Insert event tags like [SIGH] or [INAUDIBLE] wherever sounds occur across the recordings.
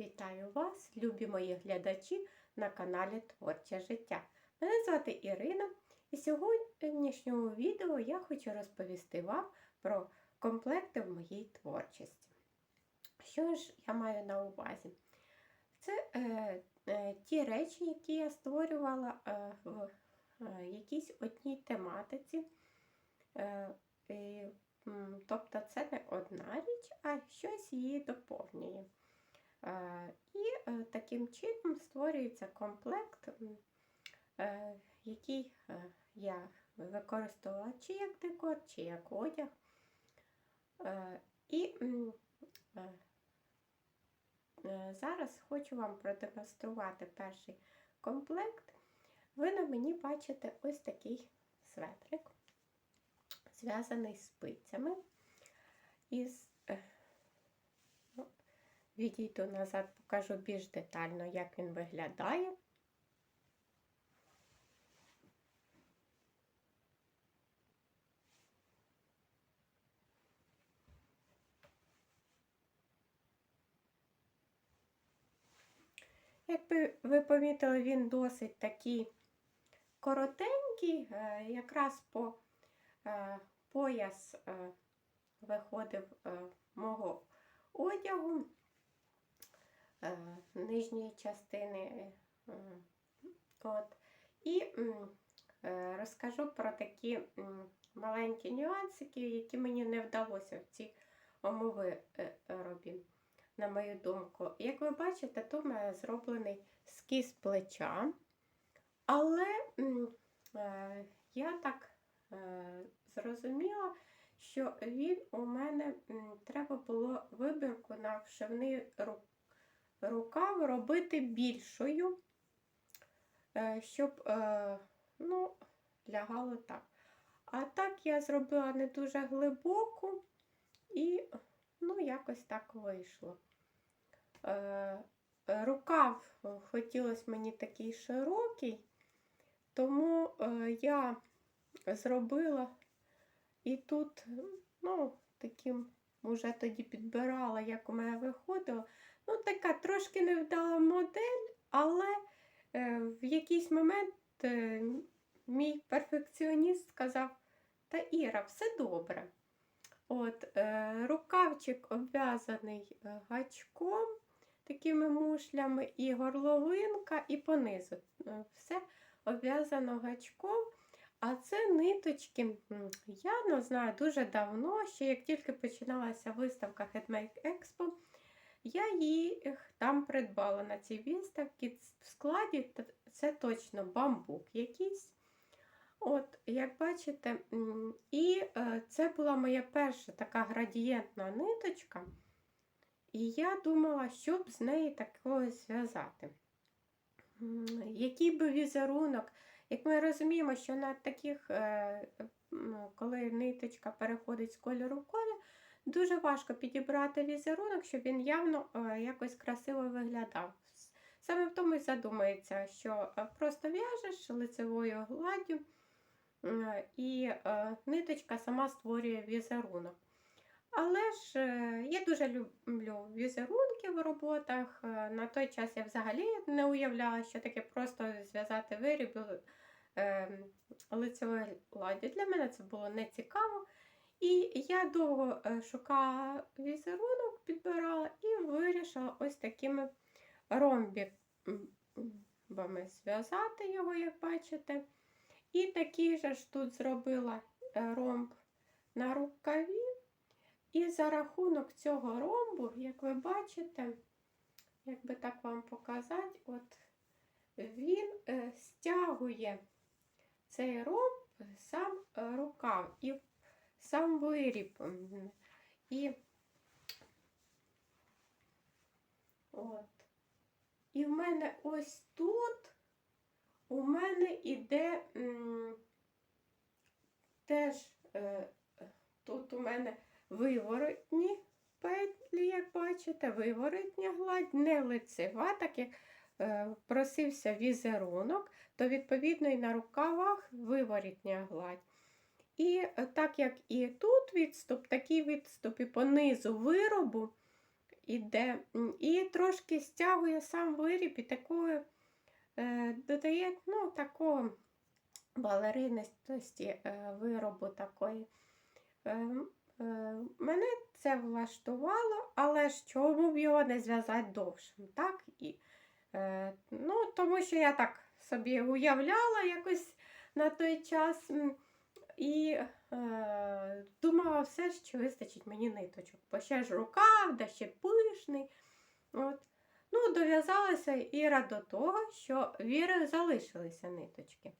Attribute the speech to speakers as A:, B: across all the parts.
A: Вітаю вас, любі мої глядачі на каналі Творче життя. Мене звати Ірина, і сьогоднішньому відео я хочу розповісти вам про комплекти в моїй творчості. Що ж я маю на увазі? Це е, е, ті речі, які я створювала е, в е, якійсь одній тематиці. Е, і, тобто це не одна річ, а щось її доповнює. Е, І е, таким чином створюється комплект, е, який я використовувала чи як декор, чи як одяг. І зараз хочу вам продемонструвати перший комплект. Ви на мені бачите ось такий светрик, зв'язаний спицями із Відійду назад, покажу більш детально, як він виглядає. Якби ви помітили, він досить такий коротенький, е, якраз по е, пояс е, виходив мого одягу. Е, нижньої частини. е, От. І е, розкажу про такі маленькі нюансики, які мені не вдалося в цій омови е, робі, на мою думку. Як ви бачите, тут у мене зроблений скіз плеча, але я так зрозуміла, що він у мене треба було вибірку на вшивний рук рукав робити більшою, е, щоб е, ну, лягало так. А так я зробила не дуже глибоку і, ну, якось так вийшло. Е, рукав хотілося мені такий широкий, тому я зробила і тут, ну, таким вже тоді підбирала, як у мене виходило. Ну, така трошки невдала модель, але е, в якийсь момент е, мій перфекціоніст сказав, та Іра, все добре. От, е, Рукавчик обв'язаний гачком, такими мушлями, і горловинка, і понизу. Все обв'язано гачком. А це ниточки, я не знаю дуже давно, ще як тільки починалася виставка Headmake Expo, я їх там придбала на цій виставці. В складі це точно бамбук якийсь. От, Як бачите, і е, це була моя перша така градієнтна ниточка. І я думала, що б з неї такого зв'язати. Який би візерунок, як ми розуміємо, що на таких, е, коли ниточка переходить з кольору в колір, Дуже важко підібрати візерунок, щоб він явно е, якось красиво виглядав. Саме в тому і задумається, що е, просто в'яжеш лицевою гладдю, е, і ниточка сама створює візерунок. Але ж я дуже люблю візерунки в роботах. На той час я взагалі не уявляла, що таке просто зв'язати виріб лицевої гладдю. Для мене це було не цікаво. І я довго е, шукала візерунок, підбирала і вирішила ось такими ромбами зв'язати його, як бачите. І такий же ж тут зробила е, ромб на рукаві. І за рахунок цього ромбу, як ви бачите, як би так вам показати, от він е, стягує цей ромб сам рукав. І сам виріб. І от. І в мене ось тут у мене іде м, теж е, тут у мене виворотні петлі, як бачите, виворотня гладь, не лицева, так як е, просився візерунок, то, відповідно, і на рукавах виворотня гладь. І е, так як і тут відступ, такий відступ і по низу виробу, іде. І трошки стягує сам виріб і такою е, додає ну, такого балеринності е, виробу такої. Мене це влаштувало, але ж чому б його не зв'язати довшим, так? І, ну, тому що я так собі уявляла якось на той час. І е, думала все, що вистачить мені ниточок. Бо ще ж рукав, да ще пишний. От. Ну, дов'язалася Іра до того, що віри залишилися ниточки.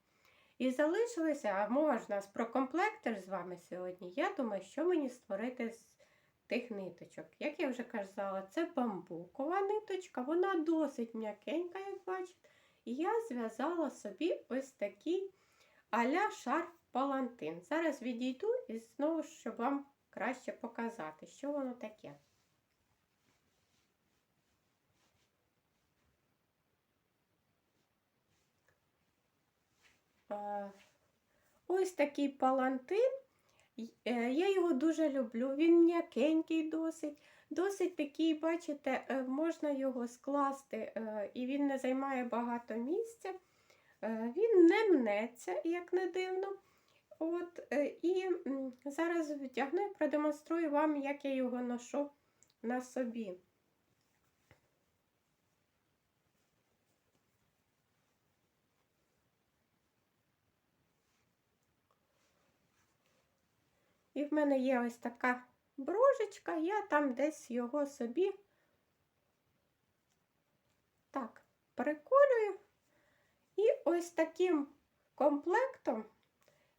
A: І залишилися, а можна про комплектор з вами сьогодні. Я думаю, що мені створити з тих ниточок. Як я вже казала, це бамбукова ниточка, вона досить м'якенька, як бачите. І я зв'язала собі ось такий а-ля шарф палантин. Зараз відійду і знову, щоб вам краще показати, що воно таке. Ось такий палантин. Е, Я його дуже люблю. Він м'якенький досить. Досить такий, бачите, е, можна його скласти, е, і він не займає багато місця. Він не мнеться, як не дивно. От, е, і зараз вдягну і продемонструю вам, як я його ношу на собі. І в мене є ось така брожечка, я там десь його собі так приколюю. І ось таким комплектом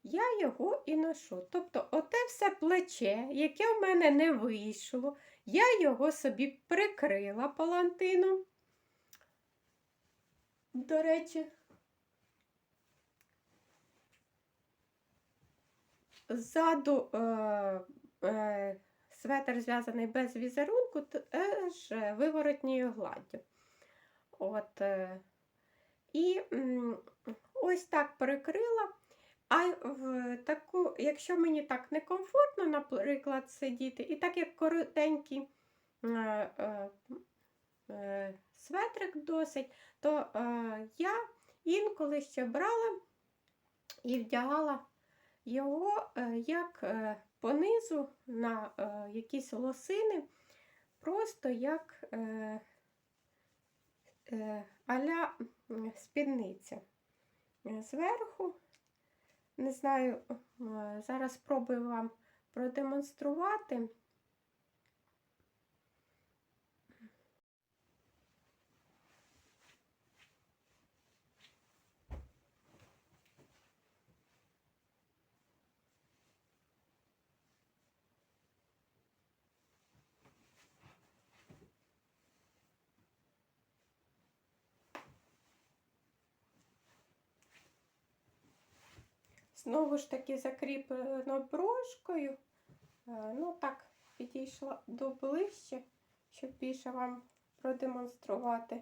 A: я його і ношу. Тобто, оте все плече, яке в мене не вийшло, я його собі прикрила палантином. До речі, ззаду е, е, светр зв'язаний без візерунку, теж виворотньою гладдю. От, е, і м, ось так перекрила. А в таку, якщо мені так некомфортно, наприклад, сидіти, і так як коротенький е, е, е, светрик досить, то е, я інколи ще брала і вдягала його е, як е, понизу на е, якісь лосини, просто як е, е, аля спідниця. Зверху, не знаю, е, зараз спробую вам продемонструвати. Знову ж таки закріплено брошкою. Е, Ну так, підійшла до ближче, щоб більше вам продемонструвати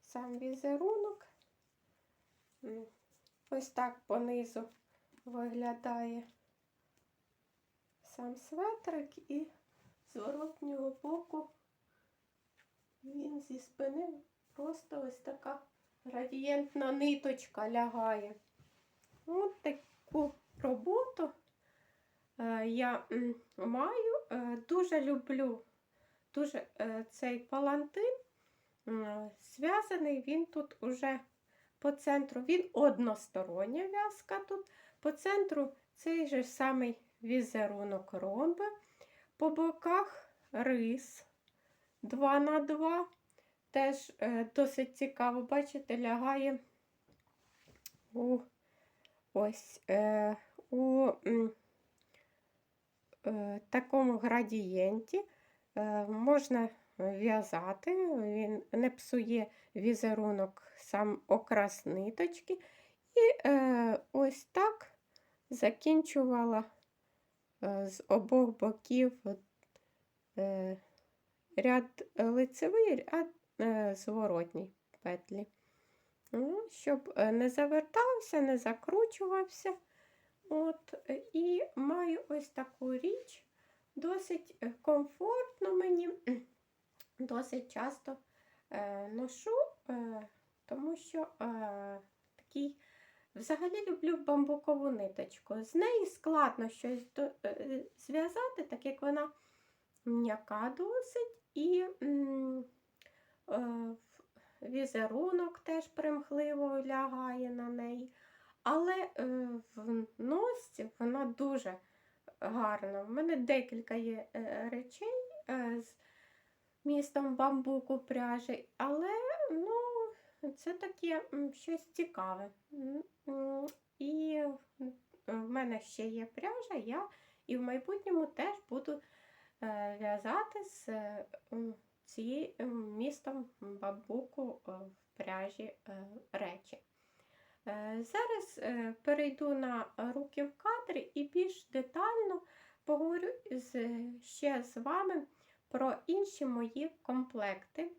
A: сам візерунок. Ось так понизу виглядає сам светрик і з зворотнього боку він зі спини просто ось така градієнтна ниточка лягає. От таку роботу е, я маю. Е, дуже люблю дуже е, цей палантин. Зв'язаний він тут уже по центру. Він одностороння в'язка тут. По центру цей же самий візерунок ромби. По боках рис 2 на 2 Теж досить цікаво, бачите, лягає у ось е, у е, такому градієнті е, можна в'язати, він не псує візерунок сам окрас ниточки. І е, ось так закінчувала е, з обох боків е, ряд лицевий, ряд е, зворотній петлі. Ну, щоб е, не завертався, не закручувався. От, е, І маю ось таку річ, досить е, комфортно мені. [CLEARS THROAT] досить часто е, ношу, е, тому що е, такий взагалі люблю бамбукову ниточку. З неї складно щось до, е, зв'язати, так як вона м'яка досить і е, візерунок теж примхливо лягає на неї. Але е, в носці вона дуже гарна. У мене декілька є е, речей е, з містом бамбуку пряжі, але ну, це таке щось цікаве. І в мене ще є пряжа, я і в майбутньому теж буду в'язати з е, м, цією м, містом бамбуку е, в пряжі е, речі. Е, Зараз перейду на руки в кадрі і більш детально поговорю ще з вами про інші мої комплекти.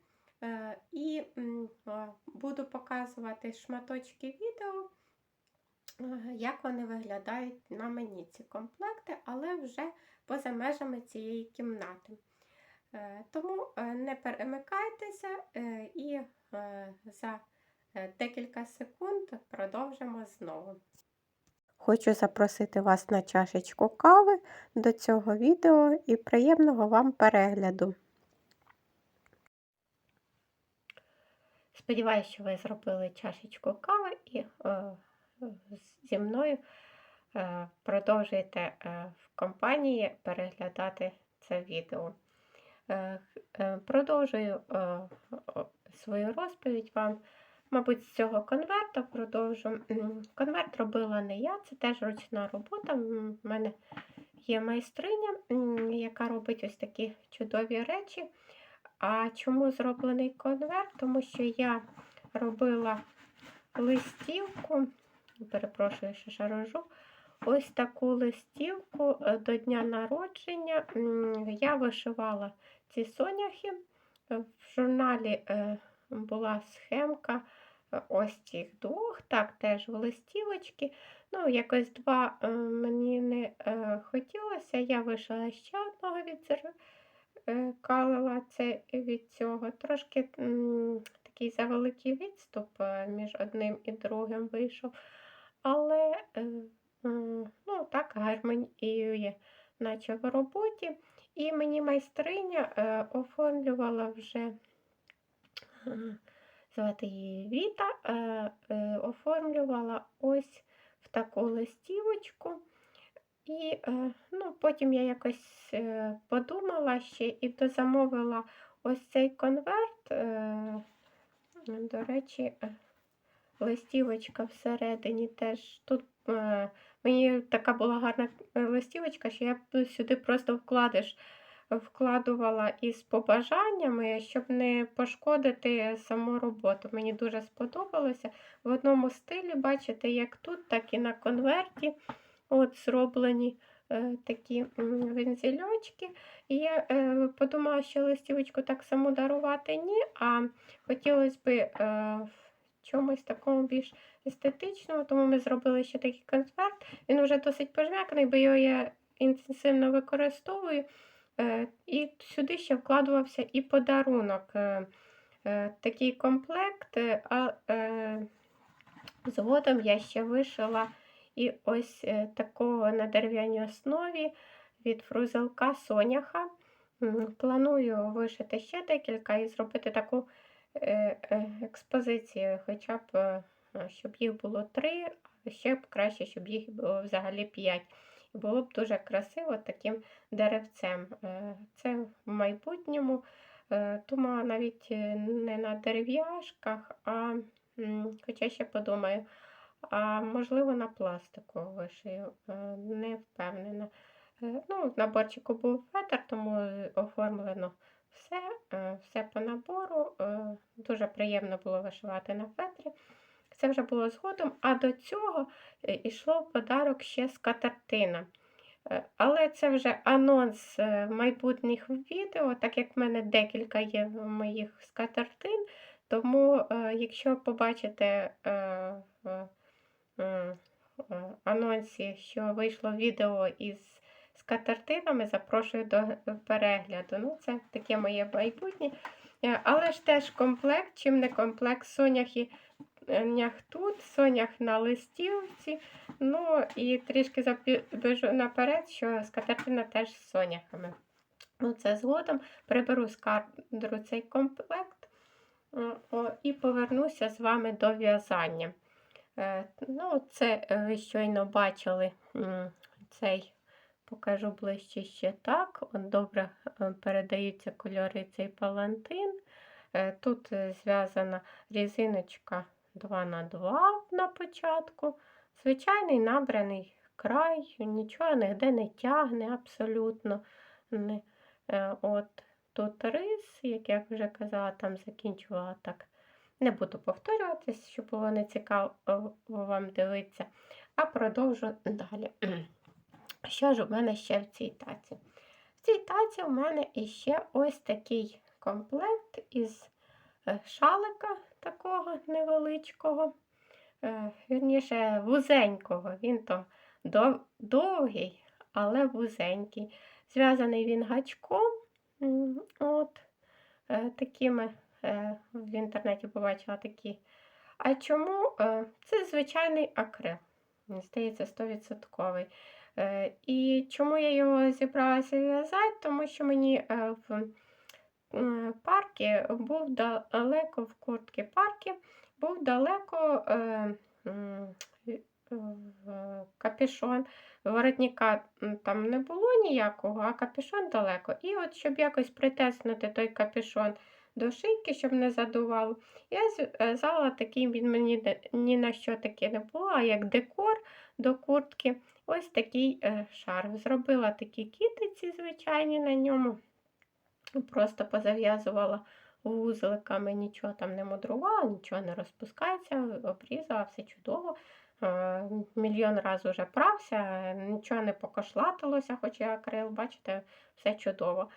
A: І буду показувати шматочки відео, як вони виглядають на мені ці комплекти, але вже поза межами цієї кімнати. Е, Тому е, не перемикайтеся е, і за Декілька секунд продовжимо знову. Хочу запросити вас на чашечку кави до цього відео і приємного вам перегляду. Сподіваюся, що ви зробили чашечку кави і е, зі мною е, продовжуєте е, в компанії переглядати це відео. Е, е, продовжую е, свою розповідь вам. Мабуть, з цього конверта продовжу. Конверт робила не я, це теж ручна робота. У мене є майстриня, яка робить ось такі чудові речі. А чому зроблений конверт? Тому що я робила листівку, перепрошую, що шарожу, ось таку листівку е, до дня народження. Я вишивала ці соняхи в журналі. Е, була схемка е, ось цих двох, так, теж в листівочки. Ну, якось два мені не хотілося. Я вийшла ще одного відзеркалила це від цього. Трошки такий завеликий відступ між одним і другим вийшов. Але ну, так гармоніює, наче в роботі. І мені майстриня оформлювала вже звати її Віта, е, е, оформлювала ось в таку листівочку. І е, ну, потім я якось подумала ще і дозамовила ось цей конверт. До речі, листівочка всередині теж тут мені така була гарна листівочка, що я сюди просто вкладеш вкладувала із побажаннями, щоб не пошкодити саму роботу. Мені дуже сподобалося. В одному стилі, бачите, як тут, так і на конверті от зроблені е, такі вензельочки. І я е, подумала, що листівочку так само дарувати ні, а хотілося б е, в чомусь такому більш естетичному, тому ми зробили ще такий конверт. Він вже досить пожмяканий, бо його я інтенсивно використовую. Е, і сюди ще вкладувався і подарунок. Е, е, такий комплект, а згодом я ще вишила і ось такого на дерев'яній основі від фрузелка Соняха. Планую вишити ще декілька і зробити таку експозицію, хоча б щоб їх було три, а ще б краще, щоб їх було взагалі п'ять було б дуже красиво таким деревцем. Е, це в майбутньому, е, тому навіть е, не на дерев'яшках, а хоча ще подумаю, а можливо на пластику вишию, не впевнена. Ну, В наборчику був фетр, тому оформлено все все по набору. Дуже приємно було вишивати на фетрі. Це вже було згодом, а до цього йшло в подарок ще скатертина. Е, але це вже анонс е, майбутніх відео, так як в мене декілька є моїх скатертин. Тому, е, якщо побачите анонсі, що вийшло відео із скатертинами. Запрошую до перегляду. Ну, це таке моє майбутнє. Е, Але ж теж комплект, чим не комплект соняхи нях тут, сонях на листівці. Ну і трішки забіжу наперед, що скатертина теж з соняхами. Ну, це згодом приберу з кадру цей комплект о, і повернуся з вами до в'язання. Е, ну, це ви щойно бачили цей, покажу ближче ще так. От Добре е, передаються кольори цей палантин. Е, Тут зв'язана різиночка 2 на 2 на початку. Звичайний набраний край, нічого ніде не тягне абсолютно. Е, От тут рис, як я вже казала, там закінчувала так. Не буду повторюватись, щоб було не цікаво вам дивитися, а продовжу далі. [CLEARS THROAT] Що ж у мене ще в цій таці? В цій таці у мене іще ось такий комплект із е, шалика такого невеличкого, е, вірніше, вузенького. Він то довгий, але вузенький. Зв'язаний він гачком. От, е, такими е, в інтернеті побачила такі. А чому? Це звичайний акрил. Здається, 100%. Е, І чому я його зібралася в'язати? Тому що мені в м, паркі був далеко в куртки паркі, був далеко е, е, в капюшон. Воротника там не було ніякого, а капюшон далеко. І от щоб якось притиснути той капюшон до шийки, щоб не задувало, я зв'язала такий, він мені ні на що таке не було, а як декор до куртки. Ось такий е, шарф. Зробила такі кітиці звичайні на ньому. Просто позав'язувала вузликами, нічого там не мудрувала, нічого не розпускається, обрізала, все чудово. Е, Мільйон разів вже прався, нічого не покошлатилося, хоч я акрил, бачите, все чудово.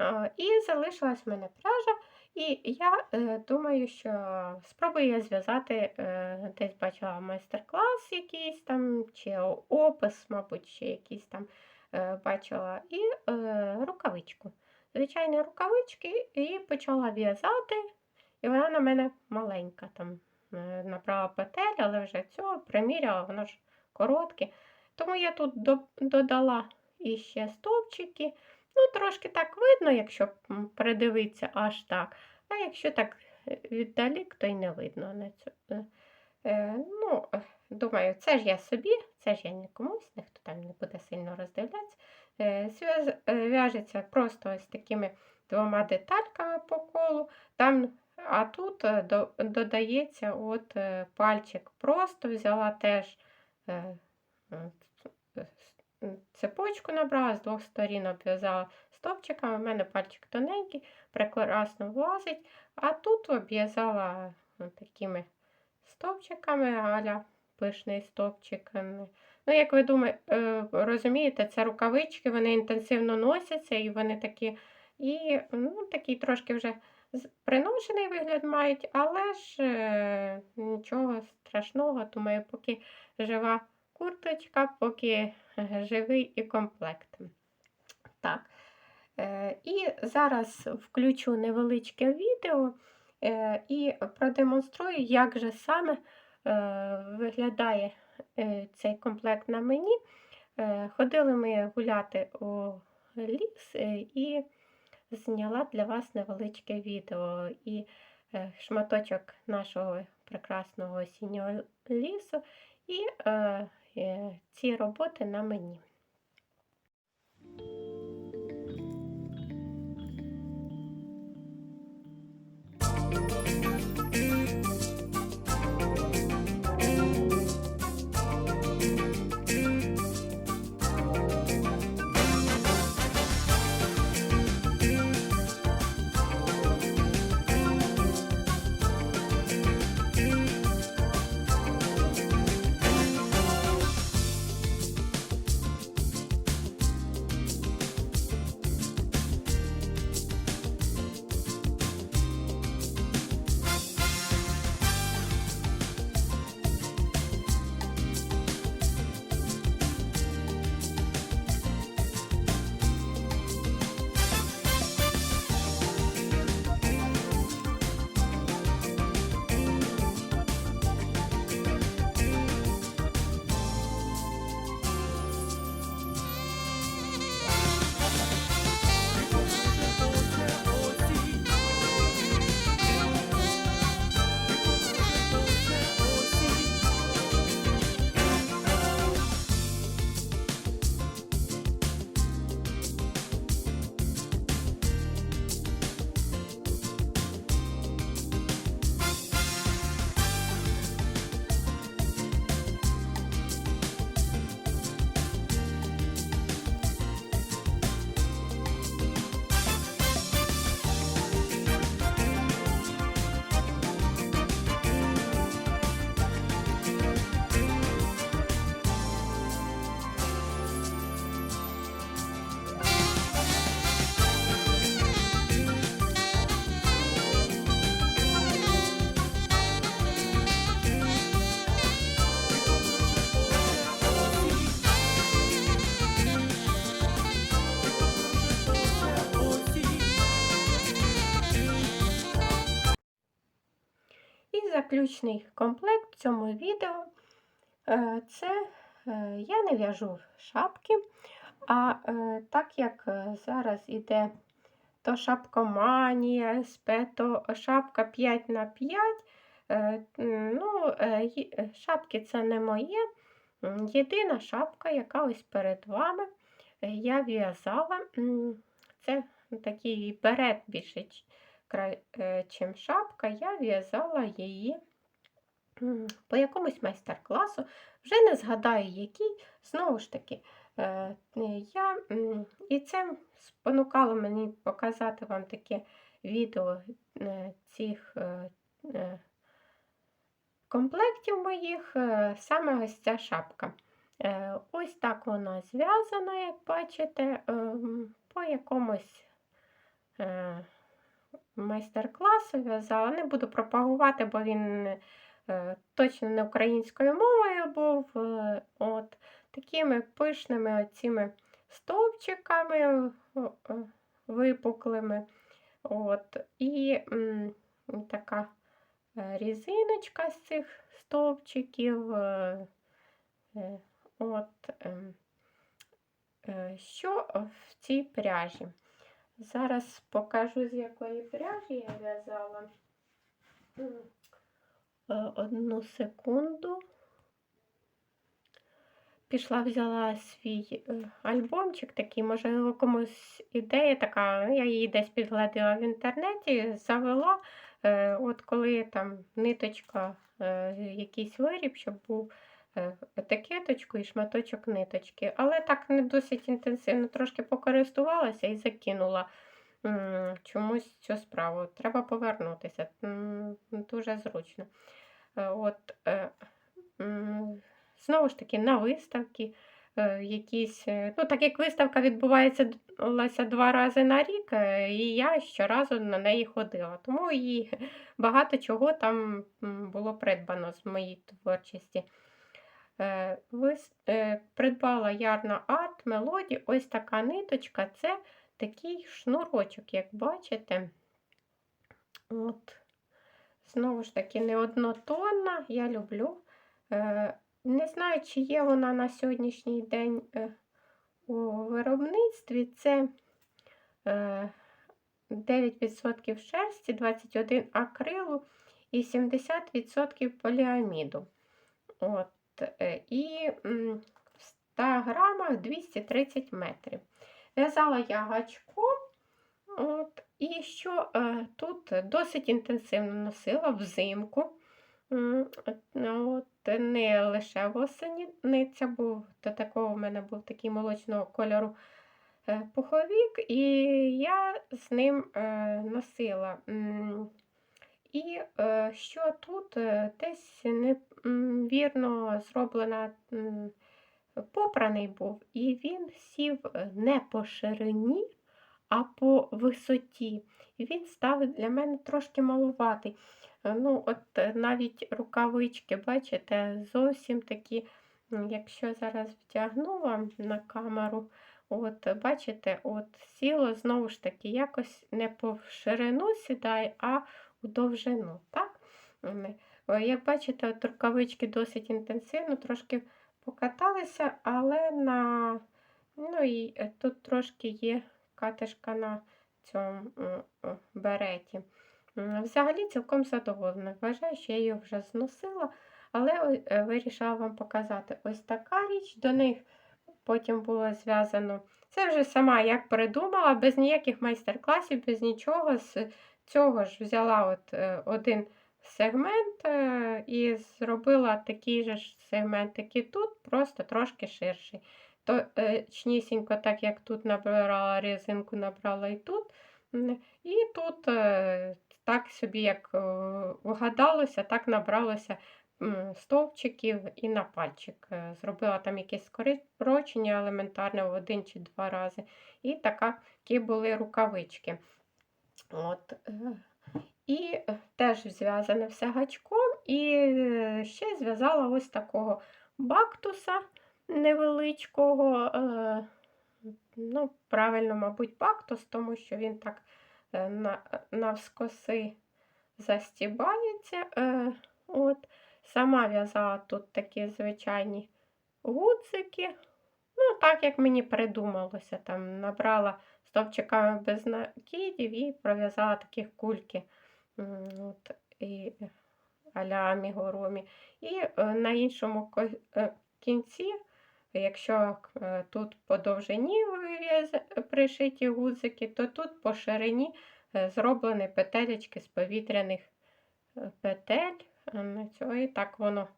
A: Е, І залишилась в мене пряжа. І я е, думаю, що спробую я зв'язати, десь бачила майстер-клас якийсь там, чи опис, мабуть, ще якийсь там бачила, і рукавичку. Звичайні рукавички, і почала в'язати, і вона на мене маленька там е, петель, але вже цього приміряла, воно ж коротке. Тому я тут до- додала іще стовпчики. Ну, трошки так видно, якщо придивитися аж так. А якщо так е, віддалік, то й не видно. На цю. е, Ну, думаю, це ж я собі, це ж я не комусь, ніхто там не буде сильно роздивлятися. Е, е, В'яжеться просто ось такими двома детальками по колу. Там, а тут е, додається от пальчик. Просто взяла теж цепочку набрала, з двох сторін обв'язала стовпчиками. У мене пальчик тоненький, прекрасно влазить. А тут обв'язала такими стовпчиками, аля пишний стовпчик. Ну, як ви думаєте, розумієте, це рукавички, вони інтенсивно носяться і вони такі, і ну, такий трошки вже приношений вигляд мають, але ж е, нічого страшного, думаю, поки жива курточка, поки е, живий і комплект. Так. Е, І зараз включу невеличке відео і продемонструю, як же саме виглядає цей комплект на мені. Е, Ходили ми гуляти у ліс е, і зняла для вас невеличке відео. І е, шматочок нашого прекрасного осіннього лісу, і е, е, ці роботи на мені. Заключний комплект в цьому відео. Е, Це е, я не в'яжу шапки, а е, так як зараз іде то шапкоманія, то шапка 5 на 5. е, Ну, шапки це не моє. Єдина шапка, яка ось перед вами, я в'язала. Це такий берет більше, чим шапка. Я в'язала її по якомусь майстер-класу. Вже не згадаю, який. Знову ж таки, е, е, я, і це спонукало мені показати вам таке відео е, цих комплектів моїх, саме ось ця шапка. Ось так вона зв'язана, як бачите, по якомусь майстер-класу в'язала. Не буду пропагувати, бо він точно не українською мовою був. Е, От такими пишними оціми стовпчиками випуклими. От, і м, така е, різиночка з цих стовпчиків. е, е, От, ем, е, що в цій пряжі? Зараз покажу, з якої пряжі я в'язала. Е, Одну секунду. Пішла, взяла свій е, альбомчик такий, можливо, комусь ідея така, ну, я її десь підглядила в інтернеті, завела, е, от коли там ниточка, якийсь виріб, щоб був етикеточку і шматочок ниточки. Але так не досить інтенсивно, трошки покористувалася і закинула чомусь цю справу. Треба повернутися. Дуже зручно. Е, От, е, Знову ж таки, на виставки е, якісь. Ну, так як виставка відбувається два рази на рік, і я щоразу на неї ходила. Тому і багато чого там було придбано з моєї творчості. Придбала ярна арт, мелоді. Ось така ниточка. Це такий шнурочок, як бачите. От. Знову ж таки, не однотонна, я люблю. Е, Не знаю, чи є вона на сьогоднішній день е, у виробництві. Це е, 9% шерсті, 21 акрилу і 70% поліаміду. От, е, і в 100 грамах 230 метрів. В'язала я гачком. От, і що е, тут досить інтенсивно носила взимку. Ну, От, не лише восені ниця був, до такого в мене був такий молочного кольору е, пуховік, і я з ним е, носила. І що тут десь невірно зроблена, попраний був, і він сів не по ширині, а по висоті. І він став для мене трошки малуватий. Е, Ну, от е, навіть рукавички, бачите, зовсім такі, якщо зараз втягну вам на камеру, от бачите, от сіло знову ж таки, якось не по ширину сідає, а у довжину. так? Е, Як бачите, от рукавички досить інтенсивно, трошки покаталися, але на ну і тут трошки є катишка на цьому м, м, береті. Взагалі цілком задоволена. Вважаю, що я її вже зносила, але е, вирішила вам показати ось така річ. До них потім було зв'язано. Це вже сама як придумала, без ніяких майстер-класів, без нічого. З цього ж взяла от е, один сегмент е, і зробила такий же ж сегмент, як і тут, просто трошки ширший. Точнісінько, так як тут набирала резинку, набрала і тут. І тут е, так собі, як е, вгадалося, так набралося стовпчиків і на пальчик. Е, Зробила там якесь скорочення елементарне в один чи два рази. І такі були рукавички. От. е, І е, теж зв'язане все гачком. І е, ще зв'язала ось такого бактуса невеличкого. е, Ну, правильно, мабуть, бактус, тому що він так е, навскоси застібається. Е, От. Сама в'язала тут такі звичайні гудзики. Ну, так як мені придумалося, там набрала стовпчиками без накидів і пров'язала такі кульки. От, і а-ля. І е, на іншому кінці, якщо е, тут по довжині пришиті гудзики, то тут по ширині е, зроблені петелечки з повітряних е, петель. І так воно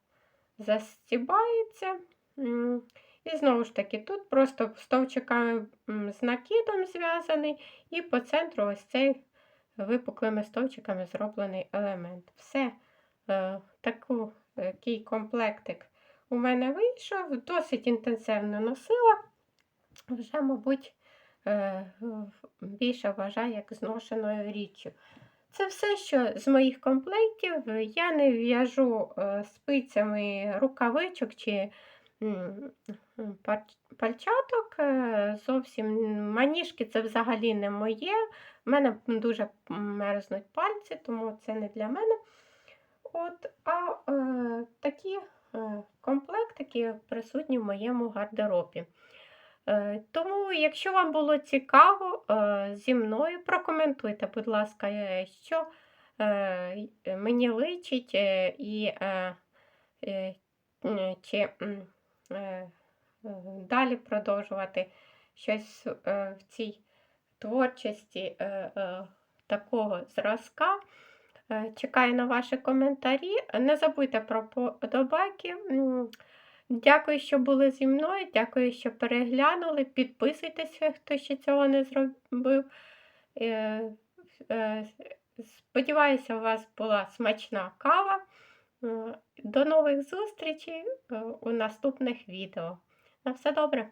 A: застібається. І знову ж таки, тут просто стовчиками з накидом зв'язаний, і по центру ось цей випуклими стовчиками зроблений елемент. Все, такий комплектик у мене вийшов, досить інтенсивно носила. Вже, мабуть, е, більше вважаю як зношеною річчю. Це все, що з моїх комплектів. Я не в'яжу е, спицями рукавичок чи пальчаток. е, Зовсім маніжки це взагалі не моє. У мене дуже мерзнуть пальці, тому це не для мене. От, а е, такі е, комплектики присутні в моєму гардеробі. Е, Тому, якщо вам було цікаво е, зі мною, прокоментуйте, будь ласка, що мені личить і чи далі продовжувати щось в цій творчості такого зразка. Е, Чекаю на ваші коментарі. Не забудьте про подобайки. Дякую, що були зі мною. Дякую, що переглянули. Підписуйтеся, хто ще цього не зробив. Е, е, Сподіваюся, у вас була смачна кава. До нових зустрічей у наступних відео. На все добре!